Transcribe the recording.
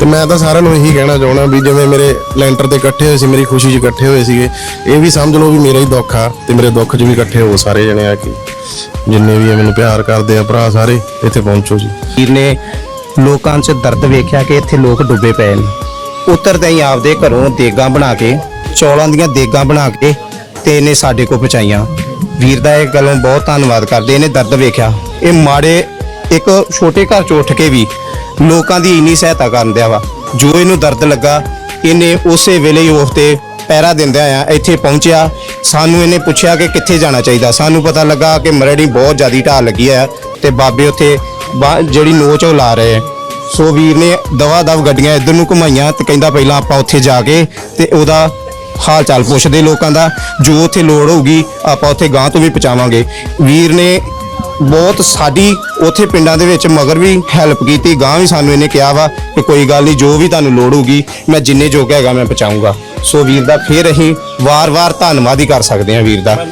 ਤੇ ਮੈਂ ਤਾਂ ਸਾਰਿਆਂ ਨੂੰ ਇਹੀ ਕਹਿਣਾ ਚਾਹਣਾ ਵੀ ਜਿਵੇਂ ਮੇਰੇ ਲੈਂਟਰ ਤੇ ਇਕੱਠੇ ਹੋਏ ਸੀ, ਮੇਰੀ ਖੁਸ਼ੀ 'ਚ ਇਕੱਠੇ ਹੋਏ ਸੀਗੇ, ਇਹ ਵੀ ਸਮਝ ਲਓ ਵੀ ਮੇਰਾ ਹੀ ਦੁੱਖ ਆ ਤੇ ਮੇਰੇ ਦੁੱਖ 'ਚ ਵੀ ਇਕੱਠੇ ਹੋ ਸਾਰੇ ਜਣੇ ਆ ਕੇ। ਜਿੰਨੇ ਵੀ ਮੈਨੂੰ ਪਿਆਰ ਕਰਦੇ ਆ, ਭਰਾ ਸਾਰੇ, ਇੱਥੇ ਪਹੁੰਚੋ ਜੀ। ਵੀਰ ਨੇ ਲੋਕਾਂ 'ਚ ਦਰਦ ਵੇਖਿਆ ਕਿ ਇੱਥੇ ਲੋਕ ਡੁੱਬੇ ਪਏ ਨੇ। ਉਤਰਦੇ ਹੀ ਆਪਦੇ ਘਰੋਂ ਦੇਗਾਂ ਬਣਾ ਕੇ, ਚੌਲਾਂ ਦੀਆਂ ਦੇਗਾਂ ਬਣਾ ਕੇ ਤੇ ਇਹਨੇ ਸਾਡੇ ਕੋਲ ਪਹੁੰਚਾਈਆਂ। ਵੀਰ ਦਾ ਇਹ ਗੱਲੋਂ ਬਹੁਤ ਧੰਨਵਾਦ ਕਰਦੇ, ਇਹਨੇ ਦਰਦ ਵੇਖਿਆ। ਇਹ ਮਾੜੇ, ਇੱਕ ਛੋਟੇ ਘਰ 'ਚ ਉੱਠ ਕੇ ਵੀ ਲੋਕਾਂ ਦੀ ਇੰਨੀ ਸਹਾਇਤਾ ਕਰਨ ਦਿਆ ਵਾ। ਜੋ ਇਹਨੂੰ ਦਰਦ ਲੱਗਾ, ਇਹਨੇ ਉਸੇ ਵੇਲੇ ਹੀ ਉਸ ਤੇ ਪਹਿਰਾ ਦਿੰਦਿਆਂ ਆ, ਇੱਥੇ ਪਹੁੰਚਿਆ। ਸਾਨੂੰ ਇਹਨੇ ਪੁੱਛਿਆ ਕਿ ਕਿੱਥੇ ਜਾਣਾ ਚਾਹੀਦਾ। ਸਾਨੂੰ ਪਤਾ ਲੱਗਾ ਕਿ ਮਰੜੀ ਬਹੁਤ ਜ਼ਿਆਦੀ ਢਾਲ ਲੱਗੀ ਹੈ ਤੇ ਬਾਬੇ ਉੱਥੇ ਬਾ- ਜਿਹੜੀ ਨੋਚ ਉਹ ਲਾ ਰਹੇ ਆ। ਸੋ ਵੀਰ ਨੇ ਦਵਾ ਦਵ ਗੱਡੀਆਂ ਇੱਧਰ ਨੂੰ ਘੁਮਾਈਆਂ ਤੇ ਕਹਿੰਦਾ ਪਹਿਲਾਂ ਆਪਾਂ ਉੱਥੇ ਜਾ ਕੇ ਤੇ ਉਹਦਾ ਹਾਲ ਚਾਲ ਪੁੱਛਦੇ ਲੋਕਾਂ ਦਾ। ਜੋ ਉੱਥੇ ਲੋੜ ਹੋਊਗੀ, ਆਪਾਂ ਉੱਥੇ ਗਾਂ ਤੋਂ ਵੀ ਪਹੁੰਚਾਵਾਂਗੇ। ਵੀਰ ਨੇ ਬਹੁਤ ਸਾਡੀ ਉੱਥੇ ਪਿੰਡਾਂ ਦੇ ਵਿੱਚ ਮਗਰ ਵੀ ਹੈਲਪ ਕੀਤੀ ਗਾਂ ਵੀ ਸਾਨੂੰ ਇਹਨੇ ਕਿਹਾ ਵਾ ਕਿ ਕੋਈ ਗੱਲ ਨਹੀਂ, ਜੋ ਵੀ ਤੁਹਾਨੂੰ ਲੋੜ ਹੋਊਗੀ, ਮੈਂ ਜਿੰਨੇ ਜੋਗਾ ਹੈਗਾ ਮੈਂ ਪਹੁੰਚਾਊਂਗਾ। ਸੋ ਵੀਰ ਦਾ ਫੇਰ ਅਸੀਂ ਵਾਰ-ਵਾਰ ਧੰਨਵਾਦ ਹੀ ਕਰ ਸਕਦੇ ਹਾਂ ਵੀਰ ਦਾ।